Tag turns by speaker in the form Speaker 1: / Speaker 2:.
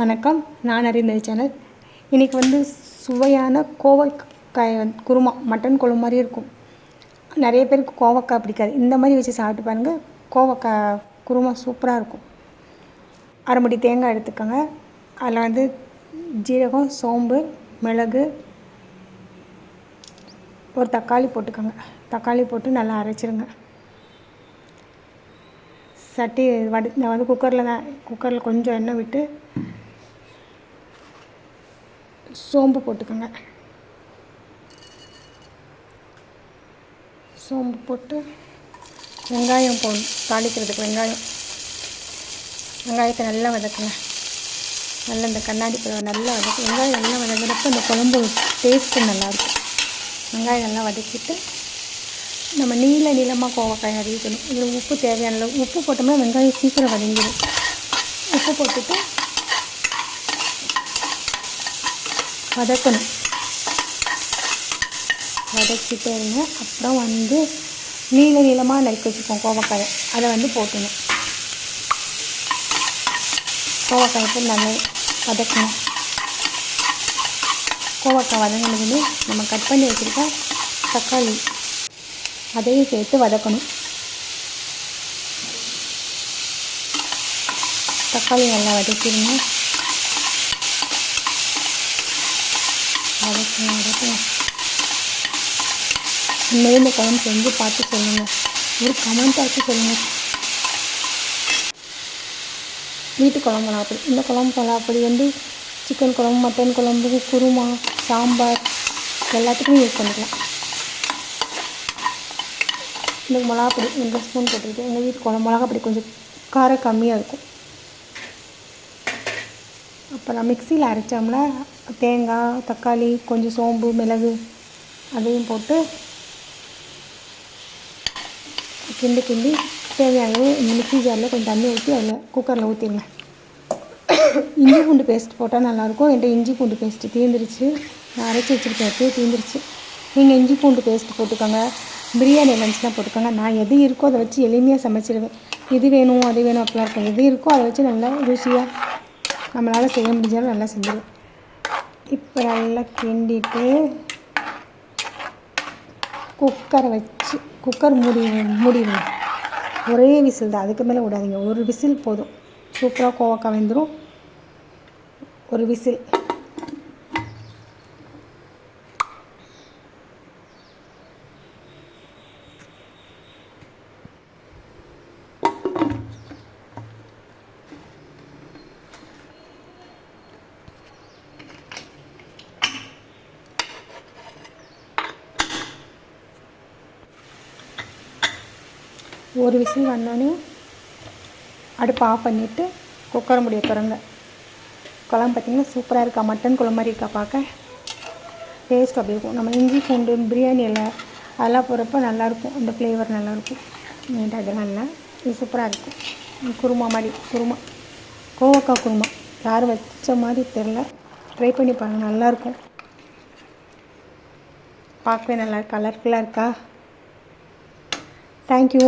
Speaker 1: வணக்கம். நான் அறிந்த சேனல். இன்றைக்கி வந்து சுவையான கோவக்காய் வந்து குருமா மட்டன் குழம்பு மாதிரி இருக்கும். நிறைய பேருக்கு கோவக்காய் பிடிக்காது. இந்த மாதிரி வச்சு சாப்பிட்டு பாருங்கள் கோவக்காய் குருமா சூப்பராக இருக்கும். அரைமுடி தேங்காய் எடுத்துக்கோங்க. அதில் வந்து ஜீரகம் சோம்பு மிளகு ஒரு தக்காளி போட்டுக்கோங்க. தக்காளி போட்டு நல்லா அரைச்சிருங்க. சட்டி வடி நான் வந்து குக்கரில் தான் குக்கரில் கொஞ்சம் எண்ணெய் விட்டு சோம்பு போட்டுக்கோங்க. சோம்பு போட்டு வெங்காயம் போடணும் தாளிக்கிறதுக்கு வெங்காயம். வெங்காயத்தை நல்லா வதக்குங்க. நல்லா இந்த கண்ணாடி பழம் நல்லா வதக்கு வெங்காயம் நல்லா வதங்குறப்ப இந்த குழம்பு டேஸ்ட்டு நல்லாயிருக்கும் வெங்காயம் நல்லா வதக்கிட்டு நம்ம நீள நீளமாக கோவக்காய் அறிவிக்கணும் இதில் உப்பு தேவையான அளவு உப்பு போட்டோம்னா வெங்காயம் சீக்கிரம் வதங்கிடும். உப்பு போட்டுட்டு வதக்கணும். வதக்கிட்டே இருங்க. அப்புறம் வந்து நீள நீளமாக நறுக்கி வச்சுப்போம் கோவக்காயை. அதை வந்து போட்டணும். கோவக்காயை போட்டு நல்லா வதக்கணும். கோவக்காய் வதங்கினதுமே நம்ம கட் பண்ணி வச்சுருக்க தக்காளி அதையும் சேர்த்து வதக்கணும். தக்காளி நல்லா வதக்கிடுங்க. வதக்கணும் உண்மையிலே இந்த குழம்பு செஞ்சு பார்த்து சொல்லுங்கள் ஒரு கமெண்ட் ஆச்சு சொல்லுங்கள் வீட்டு குழம்பு அப்படி இந்த குழம்பு அப்படி வந்து சிக்கன் குழம்பு மட்டன் குழம்பு குருமா சாம்பார் எல்லாத்துக்குமே யூஸ் பண்ணிக்கலாம். இந்த மிளகாப்பொடி ரெண்டு ஸ்பூன் போட்டுக்கிட்டு எங்கள் வீட்டு குழம்பு மிளகாப்பொடி கொஞ்சம் காரம் கம்மியாக இருக்கும். அப்போ நான் மிக்சியில் அரைச்சோம்னா தேங்காய் தக்காளி கொஞ்சம் சோம்பு மிளகு அதையும் போட்டு கிண்டி கிண்டி தேவையான இந்த மிக்ஸி ஜாரில் கொஞ்சம் தண்ணி ஊற்றி அதில் குக்கரில் ஊற்றிடுங்க இஞ்சி பூண்டு பேஸ்ட் போட்டால் நல்லாயிருக்கும். என்கிட்ட இஞ்சி பூண்டு பேஸ்ட்டு தீந்துருச்சு. நான் அரைச்சி வச்சுருக்கேன். எப்பயே தீந்துருச்சு. நீங்கள் இஞ்சி பூண்டு பேஸ்ட் போட்டுக்கோங்க. பிரியாணி லஞ்ச்லாம் போட்டுக்கோங்க. நான் எது இருக்கோ அதை வச்சு எளிமையாக சமைச்சிடுவேன் இது வேணும் அது வேணும் அப்படிலாம் இருக்கும் எது இருக்கோ அதை வச்சு நல்லா ருசியாக நம்மளால் செய்ய முடிஞ்சாலும் நல்லா செஞ்சிடும் இப்போ நல்லா கிண்டிட்டு குக்கரை வச்சு குக்கர் மூடி மூடிடுவோம் ஒரே விசில் தான். அதுக்கு மேலே விடாதீங்க. ஒரு விசில் போதும். சூப்பராக கோவக்காய் வெந்துடும் ஒரு விசில். ஒரு விசில் வந்தோடனே அடுப்பு ஆஃப் பண்ணிவிட்டு குக்கரை முடிய திறங்க குழம்பு பார்த்திங்கன்னா சூப்பராக இருக்கா? மட்டன் குழம்பு மாதிரி இருக்கா பார்க்க? டேஸ்ட் அப்படி இருக்கும். நம்ம இஞ்சி பூண்டு பிரியாணி இலை அதெல்லாம் போடுறப்ப நல்லாயிருக்கும் அந்த ஃப்ளேவர் நல்லாயிருக்கும் நீட்டாக அதெல்லாம் இல்லை. இது சூப்பராக இருக்கும். குருமா மாதிரி குருமா. கோவக்காய் குருமா. யாரும் வச்ச மாதிரி தெரில ட்ரை பண்ணி பாருங்கள் நல்லாயிருக்கும் பார்க்கவே நல்லா கலர்ஃபுல்லாக இருக்கா? தேங்க்யூ